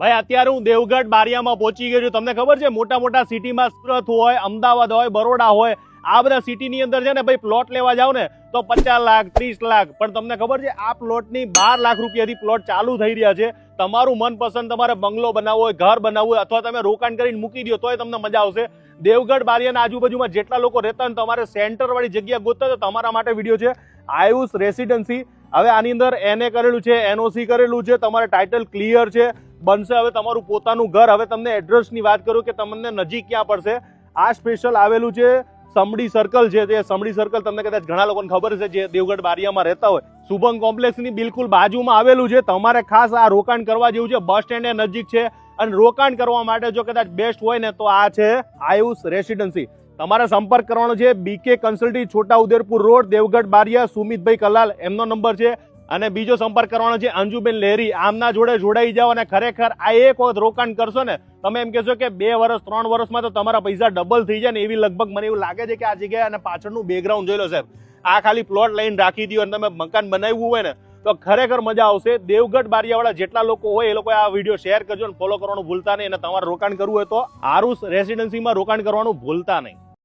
ભાઈ, અત્યારે હું દેવગઢ બારિયામાં પહોંચી ગયો છું. તમને ખબર છે મોટા મોટા સિટીમાં સુરત હોય, અમદાવાદ હોય, બરોડા હોય, આ બધા સિટીની અંદર છે ને ભાઈ પ્લોટ લેવા જાવ ને, તો પચાસ લાખ, ત્રીસ લાખ. પણ તમને ખબર છે, આ પ્લોટની બાર લાખ રૂપિયાથી પ્લોટ ચાલુ થઈ રહ્યા છે. તમારું મનપસંદ તમારે બંગલો બનાવવો હોય, ઘર બનાવવું હોય, અથવા તમે રોકાણ કરીને મૂકી દો તોય તમને મજા આવશે. દેવગઢ બારિયાના આજુબાજુમાં જેટલા લોકો રહેતા ને, તમારે સેન્ટરવાળી જગ્યા ગોતતા તો તમારા માટે વીડિયો છે, આયુષ રેસિડન્સી. હવે આની અંદર એને કરેલું છે, એનઓસી કરેલું છે, તમારે ટાઇટલ ક્લિયર છે. બનશે. હવે તમારું પોતાનું ઘર. હવે તમને એડ્રેસની વાત કરું કે તમને નજીક ક્યાં પડશે? આ સ્પેશિયલ આવેલું છે સમડી સર્કલ છે. તે સમડી સર્કલ તમને કદાચ ઘણા લોકોને ખબર છે જે દેવગઢ બારિયામાં રહેતા હોય. શુભમ કોમ્પ્લેક્સની બિલકુલ બાજુમાં આવેલું છે. તમારે ખાસ આ રોકાણ કરવા જેવું છે. બસ સ્ટેન્ડ નજીક છે. અને રોકાણ કરવા માટે જો કદાચ બેસ્ટ હોય ને, તો આ છે આયુષ રેસિડન્સી તમારે સંપર્ક કરવાનો છે. BK consultancy Chhota Udepur road, Devgadh Baria, સુમિતભાઈ Kalal. એમનો નંબર છે અને બીજો સંપર્ક કરવાનો છે અંજુબેન લહેરી આમના જોડે જોડાઈ જાઓ અને ખરેખર આ એક વખત રોકાણ કરશો ને, તમે એમ કહેશો કે બે વર્ષ ત્રણ વર્ષમાં તો તમારા પૈસા ડબલ થઈ જાય ને, એવી લગભગ મને એવું લાગે છે કે આ જગ્યાએ અને પાછળનું બેકગ્રાઉન્ડ જોઈ લો સાહેબ. આ ખાલી પ્લોટ લઈને રાખી દો અને તમે મકાન બનાવ્યું હોય ને, તો ખરેખર મજા આવશે. દેવગઢ બારિયાવાળા જેટલા લોકો હોય એ લોકો આ વીડિયો શેર કરજો અને ફોલો કરવાનું ભૂલતા નહીં અને તમારે રોકાણ કરવું હોય તો આરુસ રેસિડેન્સીમાં રોકાણ કરવાનું ભૂલતા નહીં.